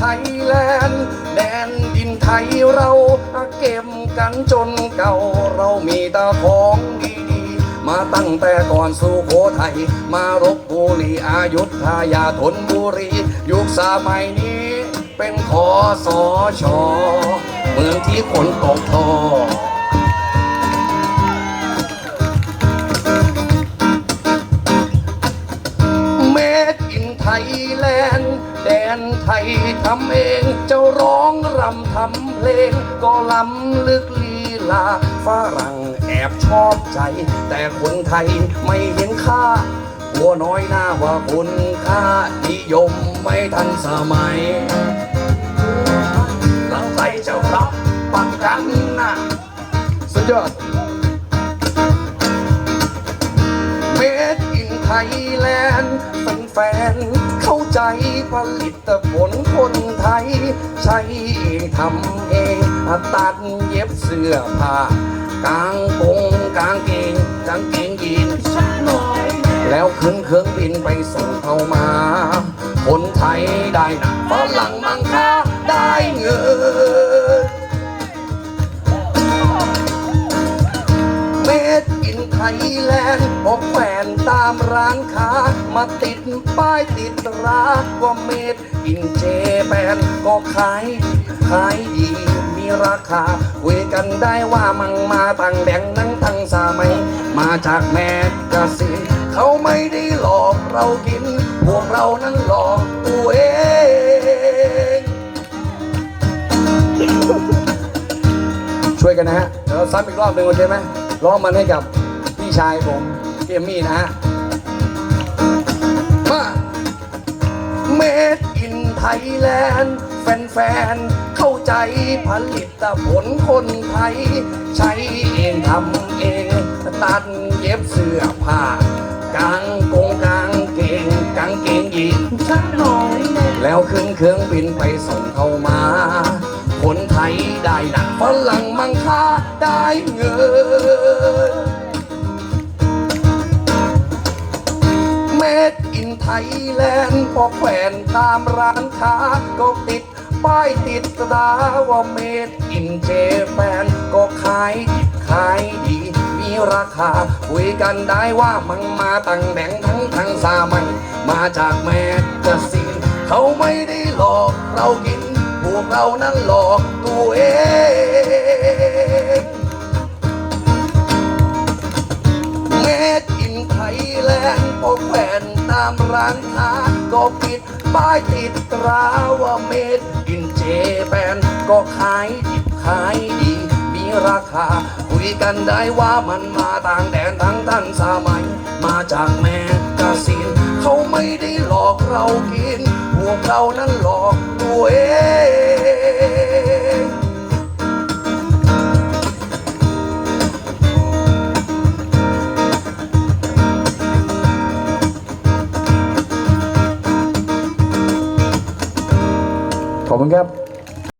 ไทยแลนด์แดนดินไทยเราเก็บกันจนเก่า เรามีตาของดีๆ มาตั้งแต่ก่อนสุโขทัยมารบบุรีอายุทยาธนบุรี ยุคสมัยนี้เป็นขอสอชอเมืองที่คนตกทอ ทยทำเองเจ้าร้องรำทำเพลง ก็ล้ำลึกลีลาฝรั่งแอบชอบใจ แต่คนไทยไม่เห็นค่าหัวน้อยหน้าว่าคุณค่านิยมไม่ทันสมัยเราไทยจะรับประกันนะสุดยอดเมดอินไทยแลนด์แฟน ใจผลิตผลคนไทย ใช้เองทำเองตัดเย็บเสื้อผ้ากางกงกางเกงกางเกงยีนสักหน่อย แล้วขึ้นเครื่องบินไปส่งเขามา คนไทยได้หนักฝรั่งมังค่าได้เงิน แลนด์พบแฟนตามร้านค้า มาติดป้ายติดราว่าเมดอินเจแปนก็ขายขายดีมีราคาคุยกันได้ว่ามังมาตั้งแดงนั่งทั้งสามัยมาจากแมกกาซีนเขาไม่ได้หลอกเรากิน พวกเรานั้นหลอกตัวเองช่วยกันนะฮะเดี๋ยวซ้ำอีกรอบหนึ่งโอเคไหมร้องมันให้กับ พี่ชายผมเอมมี่นะฮะมาเมดอินไทยแลนด์แฟนๆ เข้าใจผลิตผลคนไทย ใช้เองทำเอง ตัดเย็บเสื้อผ้ากางกงกางเกงกางเกงยีนสักหน่อย แล้วขึ้นเครื่องบินไปส่งเข้ามาคนไทยได้หนักฝรั่งมังค่าได้เงิน ไทยแลนด์พอแขวนตามร้านค้าก็ติด ป้ายติดตราว่าเมดอินเจแปนก็ขายดิบขายดี มีราคา คุยกันได้ว่ามังมาตั้งแดงทั้งทั้งสามัญมาจากแมกกาซีน เขาไม่ได้หลอกเรากิน พวกเรานั้นหลอกตัวเองามร้านค้าก็ปิดป้ายติดตราว่าเมดอินเจแปนก็ขายดิบขายดี มีราคา คุยกันได้ว่ามันมาต่างแดนทั้งท่านสมัย มาจากแมกกาซีนเขาไม่ได้หลอกเรากิน พวกเรานั้นหลอกตัวเอง อบคุณครับ